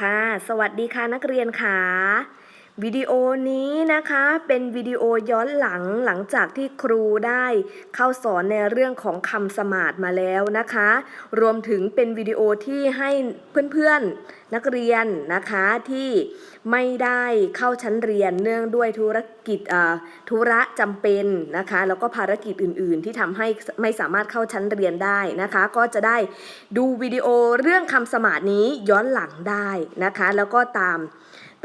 ค่ะ สวัสดีค่ะนักเรียนค่ะ วิดีโอนี้นะคะเป็นวิดีโอย้อนหลังหลังจากที่ครูได้เข้าสอนในเรื่องของคำสมาธิมาแล้วนะคะ รวมถึงเป็นวิดีโอที่ให้เพื่อนๆนักเรียนนะคะที่ไม่ได้เข้าชั้นเรียนเนื่องด้วยธุรกิจธุระจำเป็นนะคะ แล้วก็ภารกิจอื่น ๆ ที่ทำให้ไม่สามารถเข้าชั้นเรียนได้นะคะ ก็จะได้ดูวิดีโอเรื่องคำสมาธินี้ย้อนหลังได้นะคะ แล้วก็ตาม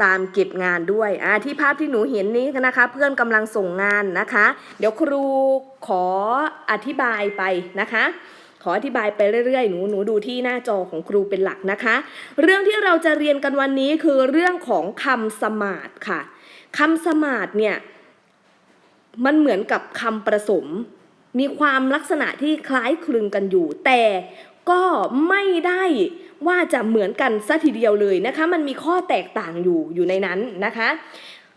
ตามเก็บงานด้วยอ่าที่ภาพที่หนูเห็นนี้นะคะ เพื่อนกำลังส่งงานนะคะ เดี๋ยวครูขออธิบายไปนะคะขออธิบายไปเรื่อยๆ หนูหนูดูที่หน้าจอของครูเป็นหลักนะคะ เรื่องที่เราจะเรียนกันวันนี้คือเรื่องของคำสมาธค่ะคำสมาธเนี่ยมันเหมือนกับคำประสม มีความลักษณะที่คล้ายคลึงกันอยู่ แต่ก็ไม่ได้ ว่าจะเหมือนกันซะทีเดียวเลยนะคะ มันมีข้อแตกต่างอยู่อยู่ในนั้นนะคะ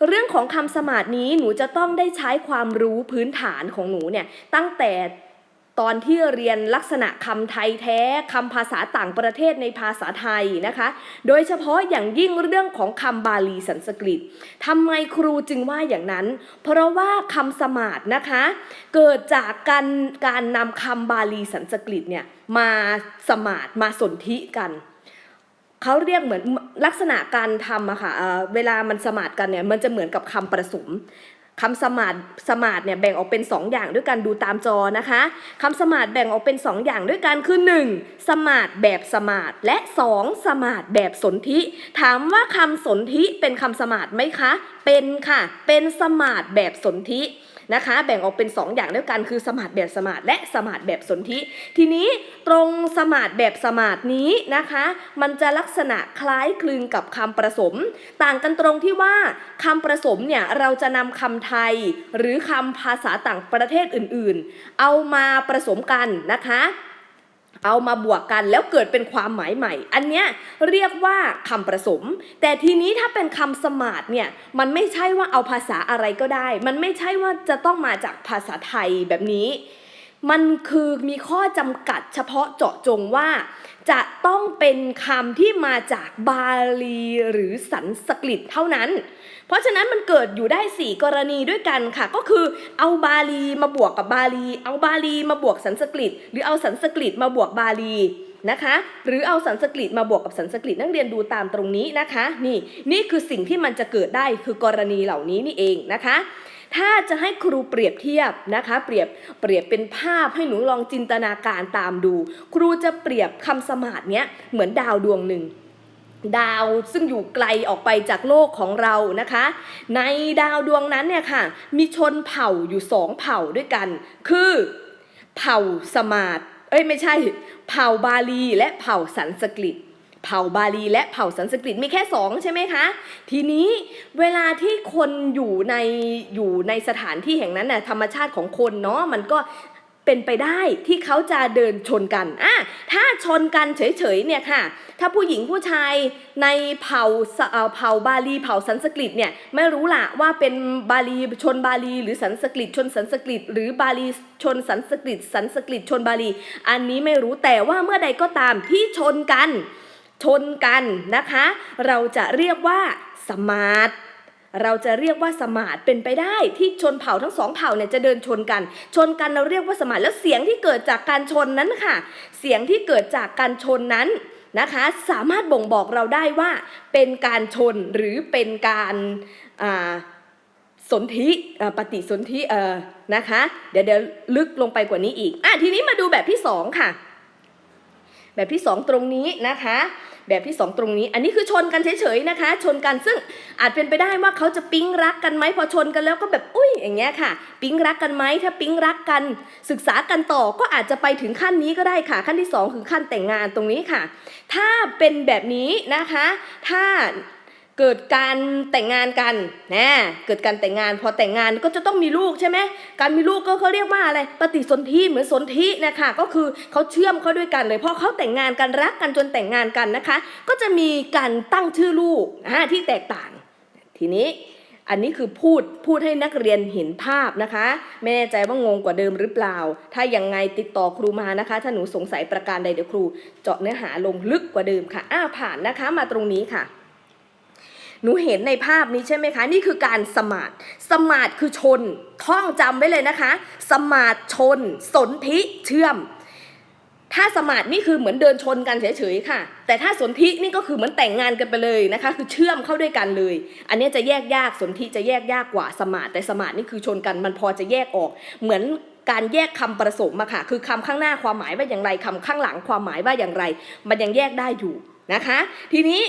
เรื่องของคำสมาธินี้หนูจะต้องได้ใช้ความรู้พื้นฐานของหนูเนี่ยตั้งแต่ ตอนที่เรียนลักษณะคำไทยแท้คำภาษาต่างประเทศในภาษาไทยนะคะ โดยเฉพาะอย่างยิ่งเรื่องของคำบาลีสันสกฤตทำไมครูจึงว่าอย่างนั้น เพราะว่าคำสมาธินะคะ เกิดจากการการนำคำบาลีสันสกฤตเนี่ยมาสมาธิมาสนธิกันเขาเรียกเหมือนลักษณะการทำอะค่ะเอ่อเวลามันสมาธิกันเนี่ยมันจะเหมือนกับคำประสม คำสมาดสมาดเนี่ยแบ่งออกเป็น 2 อย่างด้วยกันดูตามจอนะคะคำสมาดแบ่งออกเป็น 2 อย่างด้วยกันคือ 1. สมาดแบบสมาดและ 2. สมาดแบบสนธิถามว่าคำสนธิเป็นคำสมาดไหมคะ เป็นค่ะ เป็นสมาดแบบสนธิ นะคะ แบ่งออกเป็น 2 อย่างด้วยกันคือสมาธิแบบสมาธิและสมาธิแบบสนธิทีนี้ตรงสมาธิแบบสมาร์ทนี้นะคะ มันจะลักษณะคล้ายคลึงกับคำประสม ต่างกันตรงที่ว่าคำประสมเนี่ยเราจะนำคำไทย หรือคำภาษาต่างประเทศอื่นๆ เอามาผสมกันนะคะ เอามาบวกกันแล้วเกิดเป็นความหมายใหม่ อันเนี้ยเรียกว่าคำผสม แต่ทีนี้ถ้าเป็นคำสมาธิเนี่ยมันไม่ใช่ว่าเอาภาษาอะไรก็ได้ มันไม่ใช่ว่าจะต้องมาจากภาษาไทยแบบนี้ มันคือมีข้อจำกัดเฉพาะเจาะจงว่า จะต้องเป็นคำที่มาจากบาลีหรือสันสกฤตเท่านั้น เพราะฉะนั้นมันเกิดอยู่ได้ 4 กรณีด้วยกันค่ะ ก็คือเอาบาลีมาบวกกับบาลี เอาบาลีมาบวกสันสกฤต หรือเอาสันสกฤตมาบวกบาลีนะคะ หรือเอาสันสกฤตมาบวกกับสันสกฤตนักเรียนดูตามตรงนี้นะคะ นี่นี่คือสิ่งที่มันจะเกิดได้คือกรณีเหล่านี้นี่เองนะคะ ถ้าจะให้ครูเปรียบเทียบนะคะ เปรียบเปรียบเป็นภาพให้หนูลองจินตนาการตามดู ครูจะเปรียบคำสมาธิเนี้ยเหมือนดาวดวงหนึ่งดาวซึ่งอยู่ไกลออกไปจากโลกของเรานะคะ ในดาวดวงนั้นเนี่ยค่ะ มีชนเผ่าอยู่สองเผ่าด้วยกัน คือเผ่าสมาธิเอ้ยไม่ใช่ เผ่าบาลีและเผ่าสันสกฤต เผ่าบาลีและเผ่าสันสกฤตมีแค่สองใช่ไหมคะ ทีนี้เวลาที่คนอยู่ในอยู่ในสถานที่แห่งนั้นน่ะธรรมชาติของคนเนาะมันก็เป็นไปได้ที่เขาจะเดินชนกันอะถ้าชนกันเฉยๆเนี่ยค่ะ ถ้าผู้หญิงผู้ชายในเผ่าเอ่อเผ่าบาลีเผ่าสันสกฤตเนี่ยไม่รู้ละว่าเป็นบาลีชนบาลี หรือสันสกฤตชนสันสกฤต หรือบาลีชนสันสกฤต สันสกฤตชนบาลี อันนี้ไม่รู้แต่ว่าเมื่อใดก็ตามที่ชนกัน ชนกันนะคะ เราจะเรียกว่าสมาธิเราจะเรียกว่าสมาธิเป็นไปได้ที่ชนเผ่าทั้งสองเผ่าเนี่ยจะเดินชนกัน ชนกันเราเรียกว่าสมาธิแล้วเสียงที่เกิดจากการชนนั้นค่ะ เสียงที่เกิดจากการชนนั้นนะคะ สามารถบ่งบอกเราได้ว่า เป็นการชนหรือเป็นการสนธิปฏิสนธิเออนะคะ เดี๋ยวเดี๋ยวลึกลงไปกว่านี้อีกอะทีนี้มาดูแบบที่สองค่ะ แบบที่สองตรงนี้นะคะ แบบที่สองตรงนี้ อันนี้คือชนกันเฉยๆนะคะ ชนกันซึ่งอาจเป็นไปได้ว่าเขาจะปิ๊งรักกันไหมพอชนกันแล้วก็แบบอุ้ยอย่างเงี้ยค่ะ ปิ๊งรักกันไหมถ้าปิ๊งรักกัน ศึกษากันต่อก็อาจจะไปถึงขั้นนี้ก็ได้ค่ะ ขั้นที่สองคือขั้นแต่งงานตรงนี้ค่ะ ถ้าเป็นแบบนี้นะคะ ถ้า เกิดการแต่งงานกันนะเกิดการแต่งงาน พอแต่งงานก็จะต้องมีลูกใช่ไหมการมีลูกก็เขาเรียกว่าอะไรปฏิสนธิเหมือนสนธินะคะก็คือเขาเชื่อมเขาด้วยกันเลยเพราะเขาแต่งงานกันรักกันจนแต่งงานกันนะคะ ก็จะมีการตั้งชื่อลูกที่แตกต่าง ทีนี้อันนี้คือพูดพูดให้นักเรียนเห็นภาพนะคะไม่แน่ใจว่างงกว่าเดิมหรือเปล่า ถ้ายังไงติดต่อครูมานะคะ ถ้าหนูสงสัยประการใดเดี๋ยวครู เจาะเนื้อหาลงลึกกว่าเดิมค่ะอ้าผ่านนะคะมาตรงนี้ค่ะ หนูเห็นในภาพนี้ใช่ไหมคะ นี่คือการสมาร์ทสมาร์ทคือชน ท่องจำไว้เลยนะคะ สมาร์ทชน สนธิเชื่อม ถ้าสมาร์ทนี่คือเหมือนเดินชนกันเฉยๆค่ะ แต่ถ้าสนธินี่ก็คือเหมือนแต่งงานกันไปเลยนะคะ คือเชื่อมเข้าด้วยกันเลย อันนี้จะแยกยากสนธิจะแยกยากกว่าสมาร์ทแต่สมาร์ทนี่คือชนกันมันพอจะแยกออก เหมือนการแยกคำประสมอะค่ะ คือคำข้างหน้าความหมายว่าอย่างไรคำข้างหลังความหมายว่าอย่างไร มันยังแยกได้อยู่นะคะ ทีนี้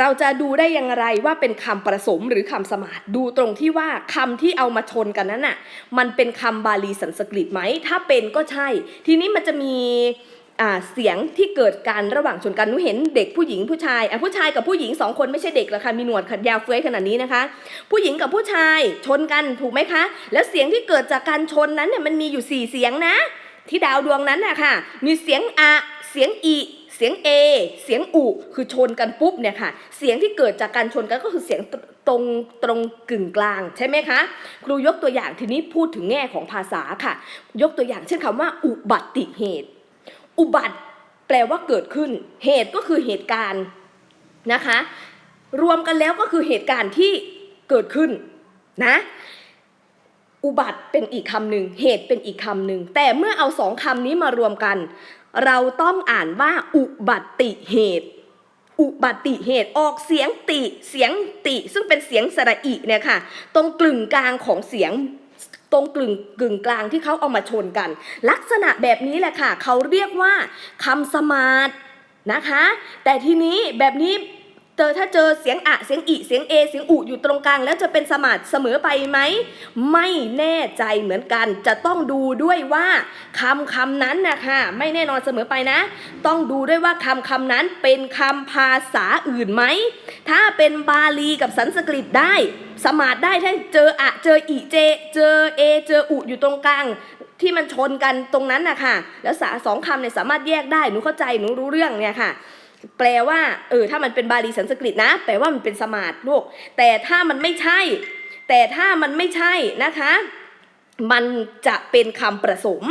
เราจะดูได้อย่างไรว่าเป็นคำประสมหรือคำสมาร์ทดูตรงที่ว่าคำที่เอามาชนกันนั้นน่ะมันเป็นคำบาลีสันสกฤตไหม ถ้าเป็นก็ใช่ ทีนี้มันจะมีเสียงที่เกิดการระหว่างชนกันหนูเห็นเด็กผู้หญิงผู้ชายผู้ชายกับผู้หญิงสองคนไม่ใช่เด็กหรอกค่ะมีหนวดขัดยาวเฟ้ยขนาดนี้นะคะ ผู้หญิงกับผู้ชายชนกันถูกไหมคะ แล้วเสียงที่เกิดจากการชนนั้นเนี่ยมันมีอยู่สี่เสียงนะ ที่ดาวดวงนั้นนะคะมีเสียงอะเสียงอี เสียง A เสียงอุคือชนกันปุ๊บเนี่ยค่ะ เสียงที่เกิดจากการชนกันก็คือเสียงตรงตรงกึ่งกลางใช่ไหมคะ ครูยกตัวอย่างทีนี้พูดถึงแง่ของภาษาค่ะ ยกตัวอย่างเช่นคำว่า อุบัติเหตุ อุบัติแปลว่าเกิดขึ้น เหตุก็คือเหตุการณ์นะคะ รวมกันแล้วก็คือเหตุการณ์ที่เกิดขึ้นนะอุบัติเป็นอีกคำหนึ่งเหตุเป็นอีกคำหนึ่งแต่เมื่อเอาสองคำนี้มารวมกัน เราต้องอ่านว่าอุบัติเหตุ อุบัติเหตุออกเสียงติเสียงติ ซึ่งเป็นเสียงสระอิเนี่ยค่ะ ตรงกลึงกลางของเสียงตรงกลึงกึ่งกลางที่เขาเอามาชนกัน ลักษณะแบบนี้แหละค่ะ เขาเรียกว่าคำสมาดนะคะ แต่ทีนี้แบบนี้ เจอถ้าเจอเสียงอะเสียงอิเสียงเอเสียงอุอยู่ตรงกลาง แล้วจะเป็นสมาร์ทเสมอไปไหม ไม่แน่ใจเหมือนกัน จะต้องดูด้วยว่าคำคำนั้นนะคะไม่แน่นอนเสมอไปนะ ต้องดูด้วยว่าคำคำนั้นเป็นคำภาษาอื่นไหม ถ้าเป็นบาลีกับสันสกฤตได้ สมาร์ทได้ถ้าเจออะเจออิเจ เจอเอเจออุอยู่ตรงกลางที่มันชนกันตรงนั้นนะคะแล้วสาสองคำเนี่ยสามารถแยกได้หนูเข้าใจหนูรู้เรื่องเนี่ยค่ะ แปลว่าเออถ้ามันเป็นบาลีสันสกฤตนะ แปลว่ามันเป็นสมาร์ทลูกแต่ถ้ามันไม่ใช่ แต่ถ้ามันไม่ใช่นะคะ มันจะเป็นคำประสม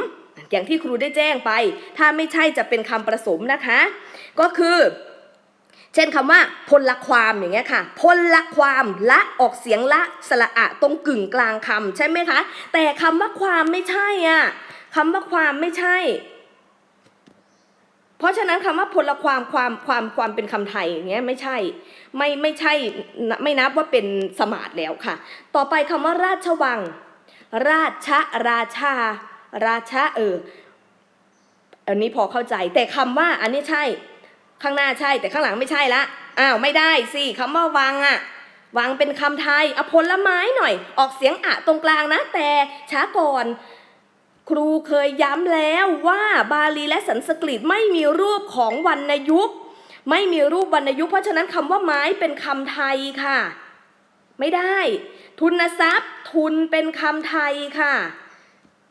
อย่างที่ครูได้แจ้งไป ถ้าไม่ใช่จะเป็นคำประสมนะคะ ก็คือ เช่นคำว่าพลละความอย่างเงี้ยค่ะพลละความละออกเสียงละสระอะตรงกึ่งกลางคำใช่ไหมคะ แต่คำว่าความไม่ใช่อะคำว่าความไม่ใช่ เพราะฉะนั้นคำว่าพลความความความความเป็นคำไทยอย่างเงี้ยไม่ใช่ไม่ไม่ใช่ไม่นับว่าเป็นสมาร์ทแล้วค่ะ ต่อไปคำว่าราชวัง ราชราชา ราชาเอออันนี้พอเข้าใจแต่คำว่าอันนี้ใช่ข้างหน้าใช่แต่ข้างหลังไม่ใช่ละอ้าวไม่ได้สิคำว่าวังอะวังเป็นคำไทยเอาผลไม้หน่อย ออกเสียงอะตรงกลางนะ แต่ช้าก่อน ครูเคยย้ำแล้วว่าบาลีและสันสกฤตไม่มีรูปของวรรณยุกต์ไม่มีรูปวรรณยุกต์เพราะฉะนั้นคำว่าไม้เป็นคำไทยค่ะ ไม่ได้ ทุนทรัพย์ ทุนเป็นคำไทยค่ะ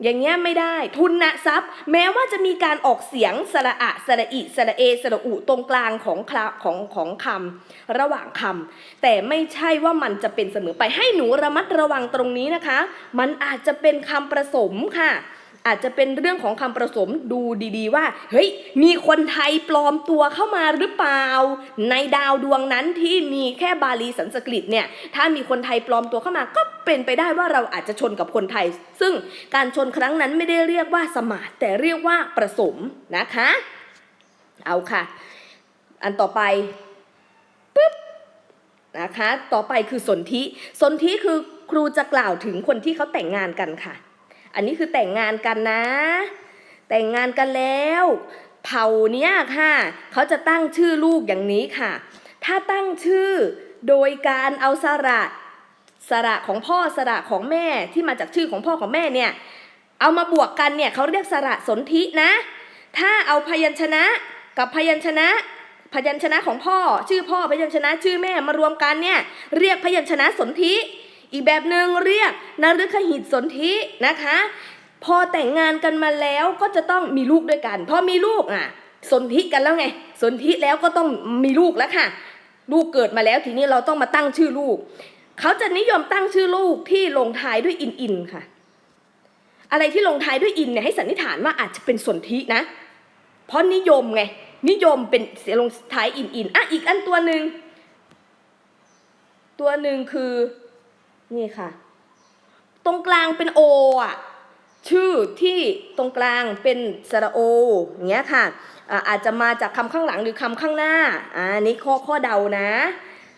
อย่างเงี้ยไม่ได้ทุนนะทรัพย์ แม้ว่าจะมีการออกเสียงสระอะสระอิสระเอสระอุตรงกลางของคาของของคำระหว่างคำแต่ไม่ใช่ว่ามันจะเป็นเสมอไปให้หนูระมัดระวังตรงนี้นะคะ มันอาจจะเป็นคำประสมค่ะ อาจจะเป็นเรื่องของคำประสมดูดีๆว่า เฮ้ย มีคนไทยปลอมตัวเข้ามาหรือเปล่า ในดาวดวงนั้นที่มีแค่บาลีสันสกฤตเนี่ย ถ้ามีคนไทยปลอมตัวเข้ามาก็เป็นไปได้ว่าเราอาจจะชนกับคนไทย ซึ่งการชนครั้งนั้นไม่ได้เรียกว่าสมาแต่เรียกว่าประสมนะคะ เอาค่ะ อันต่อไปปึ๊บนะคะ ต่อไปคือสนธิ สนธิคือครูจะกล่าวถึงคนที่เขาแต่งงานกันค่ะ อันนี้คือแต่งงานกันนะ แต่งงานกันแล้ว เผ่าเนี้ยค่ะ เขาจะตั้งชื่อลูกอย่างนี้ค่ะ ถ้าตั้งชื่อโดยการเอาสระสระของพ่อสระของแม่ที่มาจากชื่อของพ่อของแม่เนี่ยเอามาบวกกันเนี่ยเขาเรียกสระสนธินะ ถ้าเอาพยัญชนะกับพยัญชนะ พยัญชนะของพ่อ ชื่อพ่อพยัญชนะชื่อแม่มารวมกันเนี่ยเรียกพยัญชนะสนธิ อีกแบบหนึ่งเรียกนฤคหิตสนธินะคะ พอแต่งงานกันมาแล้วก็จะต้องมีลูกด้วยกันพอมีลูกอะ สนธิกันแล้วไง สนธิแล้วก็ต้องมีลูกแล้วค่ะ ลูกเกิดมาแล้วทีนี้เราต้องมาตั้งชื่อลูก เขาจะนิยมตั้งชื่อลูกที่ลงท้ายด้วยอินอินค่ะ อะไรที่ลงท้ายด้วยอินเนี่ยให้สันนิษฐานว่าอาจจะเป็นสนธินะ เพราะนิยมไงนิยมเป็นเสียลงท้ายอินอินอะอีกอันตัวหนึ่งตัวหนึ่งคือ นี่ค่ะ ตรงกลางเป็นโออะชื่อที่ตรงกลางเป็นสระโออย่างเงี้ยค่ะอาจจะมาจากคำข้างหลังหรือคำข้างหน้าอ่านี่ข้อข้อเดานะ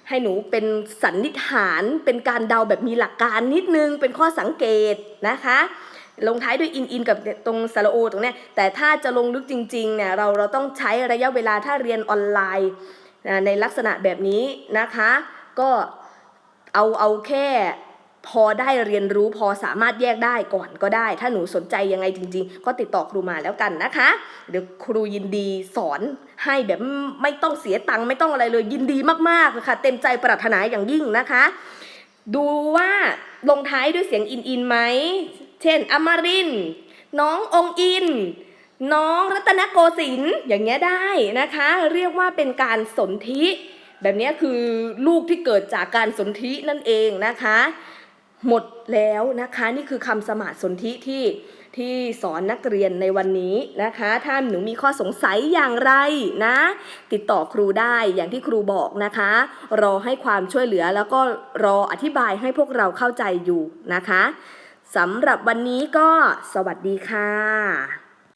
ให้หนูเป็นสันนิษฐานเป็นการเดาแบบมีหลักการนิดนึงเป็นข้อสังเกตนะคะลงท้ายด้วยอินอินกับตรงสระโอตรงเนี้ยแต่ถ้าจะลงลึกจริงๆเนี่ยเราเราต้องใช้ระยะเวลาถ้าเรียนออนไลน์ในลักษณะแบบนี้นะคะ ก็ เอาเอาแค่พอได้เรียนรู้พอสามารถแยกได้ก่อนก็ได้ ถ้าหนูสนใจยังไงจริง ๆ ก็ติดต่อครูมาแล้วกันนะคะเดี๋ยวครูยินดีสอนให้แบบไม่ต้องเสียตังค์ไม่ต้องอะไรเลยยินดีมากๆเลยค่ะ เต็มใจปรารถนาอย่างยิ่งนะคะ ดูว่าลงท้ายด้วยเสียงอินอินไหมเช่นอมริน น้ององอิน น้องรัตนโกสินทร์อย่างเงี้ยได้นะคะ เรียกว่าเป็นการสนธิ แบบนี้คือลูกที่เกิดจากการสนธินั่นเองนะคะ หมดแล้วนะคะนี่คือคำสมาธิสนธิที่ที่สอนนักเรียนในวันนี้นะคะ ถ้าหนูมีข้อสงสัยอย่างไรนะ ติดต่อครูได้อย่างที่ครูบอกนะคะ รอให้ความช่วยเหลือแล้วก็รออธิบายให้พวกเราเข้าใจอยู่นะคะสำหรับวันนี้ก็สวัสดีค่ะ